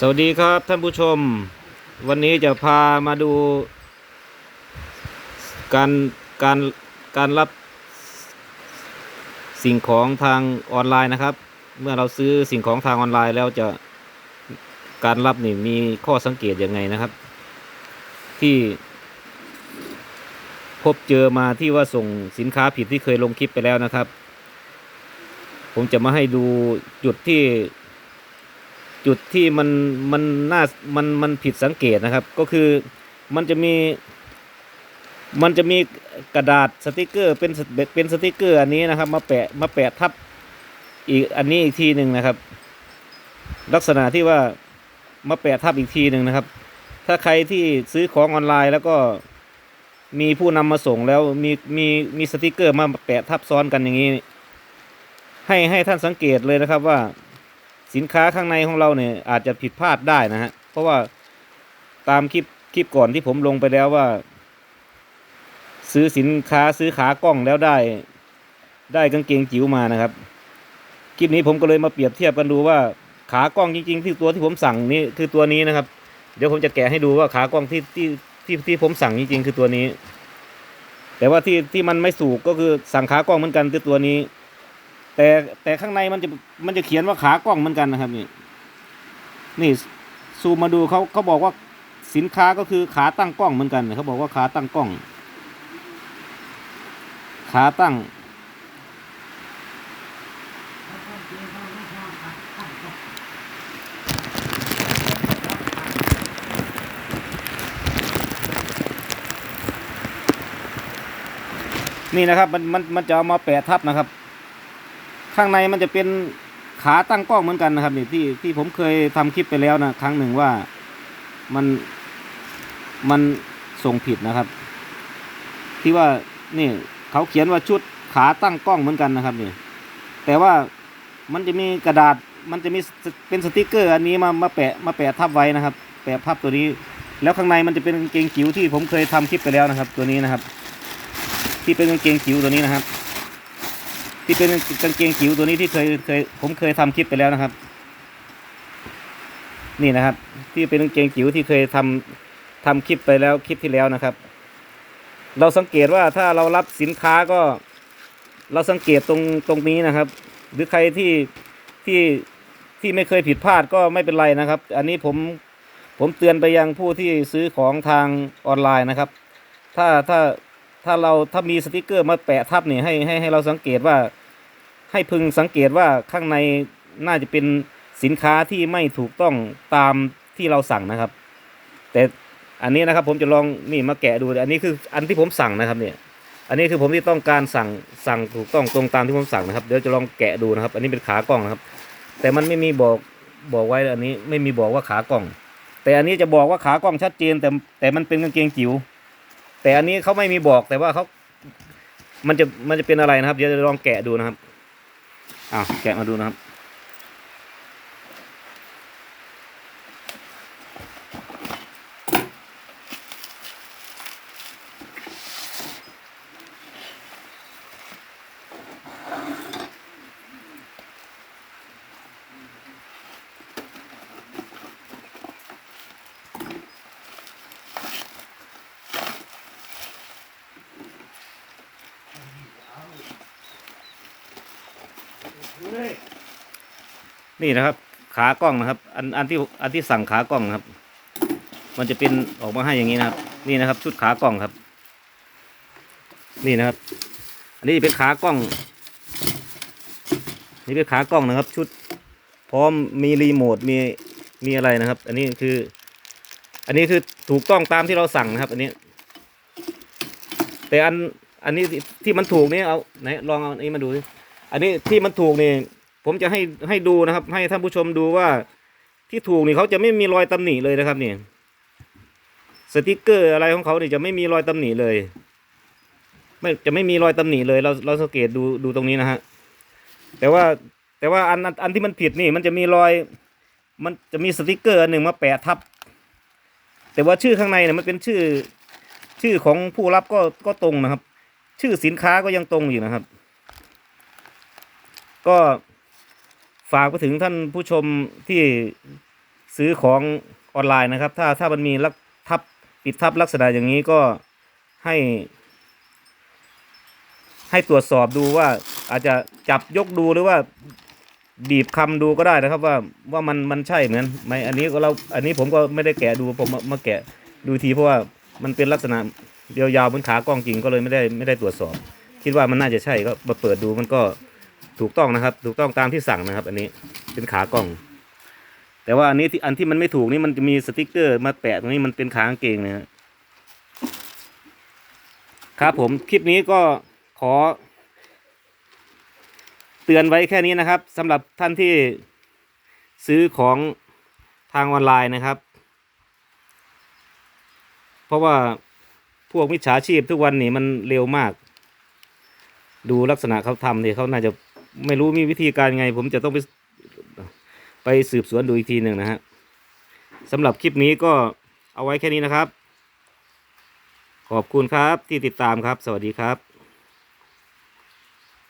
สวัสดีครับท่านผู้ชม วันนี้จะพามาดู การการการรับสิ่งของทางออนไลน์นะครับ เมื่อเราซื้อสิ่งของทางออนไลน์แล้วจะการรับนี่มีข้อสังเกตยังไงนะครับ ที่พบเจอมาที่ว่าส่งสินค้าผิดที่เคยลงคลิปไปแล้วนะครับ ผมจะมาให้ดูจุดที่ จุดที่มันมันน่ามันมันผิดสังเกตนะครับ ก็คือมันจะมีมันจะมีกระดาษสติกเกอร์เป็นเป็นสติกเกอร์อันนี้นะครับ มาแปะมาแปะทับอีกอันนี้อีกทีหนึ่งนะครับ ลักษณะที่ว่ามาแปะทับอีกทีหนึ่งนะครับ ถ้าใครที่ซื้อของออนไลน์แล้วก็มีผู้นำมาส่งแล้วมีมีมีสติกเกอร์มาแปะทับซ้อนกันอย่างนี้ ให้ให้ท่านสังเกตเลยนะครับว่า สินค้าข้างในของเราเนี่ยอาจจะผิดพลาดได้นะฮะ เพราะว่าตามคลิปคลิปก่อนที่ผมลงไปแล้วว่า ซื้อสินค้าซื้อขากล้องแล้วได้ ได้กางเกงจิ๋วมานะครับ คลิปนี้ผมก็เลยมาเปรียบเทียบกันดูว่าขากล้องจริง ๆ ที่ตัวที่ผมสั่งนี่คือตัวนี้นะครับ เดี๋ยวผมจะแกะให้ดูว่าขากล้องที่ที่ที่ที่ผมสั่งจริงๆคือตัวนี้ แต่ว่าที่ที่มันไม่สูกก็คือสั่งขากล้องเหมือนกันคือตัวนี้ แต่แต่ข้างในมันจะมันจะเขียนว่าขากล้องเหมือนกันนะครับนี่นี่ซูมมาดูเขาเขาบอกว่าสินค้าก็คือขาตั้งกล้องเหมือนกันเขาบอกว่าขาตั้งกล้อง ขาตั้ง นี่นะครับมันมันมันจะเอามาแปะทับนะครับ ข้างในมันจะเป็นขาตั้งกล้องเหมือนกันนะครับนี่ที่ที่ผมเคยทำคลิปไปแล้วนะครั้งหนึ่งว่ามันมันส่งผิดนะครับ ที่ว่านี่เขาเขียนว่าชุดขาตั้งกล้องเหมือนกันนะครับนี่แต่ว่ามันจะมีกระดาษมันจะมีเป็นสติกเกอร์ อันนี้มามาแปะมาแปะทับไว้นะครับ แปะพับตัวนี้ แล้วข้างในมันจะเป็นกางเกงจิ๋วที่ผมเคยทำคลิปไปแล้วนะครับ ตัวนี้นะครับ ที่เป็นกางเกงจิ๋วตัวนี้นะครับ ที่เป็นกางเกงจิ๋วตัวนี้ที่เคยเคยผมเคยทำคลิปไปแล้วนะครับ นี่นะครับ ที่เป็นกางเกงจิ๋วที่เคยทำทำคลิปไปแล้วคลิปที่แล้วนะครับ เราสังเกตว่าถ้าเรารับสินค้าก็ เราสังเกตตรงตรงนี้นะครับ หรือใครที่ที่ที่ไม่เคยผิดพลาดก็ไม่เป็นไรนะครับ อันนี้ผมผมเตือนไปยังผู้ที่ซื้อของทางออนไลน์นะครับ ถ้าถ้า ถ้าเราถ้ามีสติกเกอร์มาแปะทับนี่ให้ให้ให้เราสังเกตว่า ให้พึงสังเกตว่าข้างในน่าจะเป็นสินค้าที่ไม่ถูกต้องตามที่เราสั่งนะครับ แต่อันนี้นะครับผมจะลองนี่มาแกะดูอันนี้คืออันที่ผมสั่งนะครับเนี่ยอันนี้คือผมที่ต้องการสั่งสั่งถูกต้องตรงตามที่ผมสั่งนะครับเดี๋ยวจะลองแกะดูนะครับ อันนี้เป็นขากล้องนะครับ แต่มันไม่มีบอกบอกไว้อันนี้ไม่มีบอกว่าขากล้อง แต่อันนี้จะบอกว่าขากล้องชัดเจนแต่แต่มันเป็นกางเกงจิ๋ว แต่อันนี้เขาไม่มีบอกแต่ว่าเขามันจะมันจะเป็นอะไรนะครับ เดี๋ยวจะลองแกะดูนะครับอ้าวแกะมาดูนะครับ นี่นะครับ ขากล้องนะครับ อันอันที่อันที่สั่งขากล้องครับ มันจะเป็นออกมาให้อย่างนี้นะครับ นี่นะครับ ชุดขากล้องครับ นี่นะครับ อันนี้เป็นขากล้อง นี่เป็นขากล้องนะครับ ชุด พร้อมมีรีโมทมีมีอะไรนะครับ อันนี้คือ อันนี้คือถูกต้องตามที่เราสั่งนะครับ อันนี้ แต่อันอันนี้ที่มันถูกนี่เอาไหนลองเอาอันนี้มาดูสิ อันนี้ที่มันถูกนี่ผมจะให้ให้ดูนะครับ ให้ท่านผู้ชมดูว่าที่ถูกนี่เขาจะไม่มีรอยตำหนิเลยนะครับนี่สติกเกอร์อะไรของเขาเนี่ยจะไม่มีรอยตำหนิเลย ไม่จะไม่มีรอยตำหนิเลยเราเราสังเกตดูดูตรงนี้นะฮะแต่ว่าแต่ว่าอันอันอันที่มันผิดนี่ มันจะมีรอย มันจะมีสติกเกอร์หนึ่งมาแปะทับ แต่ว่าชื่อข้างในเนี่ยมันเป็นชื่อชื่อของผู้รับก็ก็ตรงนะครับ ชื่อสินค้าก็ยังตรงอยู่นะครับ ก็ฝากไปถึงท่านผู้ชมที่ซื้อของออนไลน์นะครับ ถ้าถ้ามันมีลักทับปิดทับลักษณะอย่างนี้ก็ให้ ให้ตรวจสอบดูว่าอาจจะจับยกดูหรือว่าบีบคำดูก็ได้นะครับว่าว่ามันมันใช่เหมือนไหมอันนี้ก็เราอันนี้ผมก็ไม่ได้แกะดูผมมาแกะดูทีเพราะว่ามันเป็นลักษณะเดียวยาวๆเหมือนขากล้องจริงก็เลยไม่ได้ไม่ได้ตรวจสอบ คิดว่ามันน่าจะใช่ก็มาเปิดดูมันก็ ถูกต้องนะครับ ถูกต้องตามที่สั่งนะครับ อันนี้เป็นขากล้อง แต่ว่าอันนี้ที่อันที่มันไม่ถูกนี่มันจะมีสติกเกอร์มาแปะตรงนี้มันเป็นขากางเกงนะครับผมคลิปนี้ก็ขอ เตือนไว้แค่นี้นะครับสำหรับท่านที่ซื้อของทางออนไลน์นะครับ เพราะว่าพวกมิจฉาชีพทุกวันนี้มันเร็วมาก ดูลักษณะเขาทำนี่เขาน่าจะ ไม่รู้มีวิธีการไง ผมจะต้องไปไปสืบสวนดูอีกทีหนึ่งนะฮะสำหรับคลิปนี้ก็เอาไว้แค่นี้นะครับ ขอบคุณครับที่ติดตามครับ สวัสดีครับ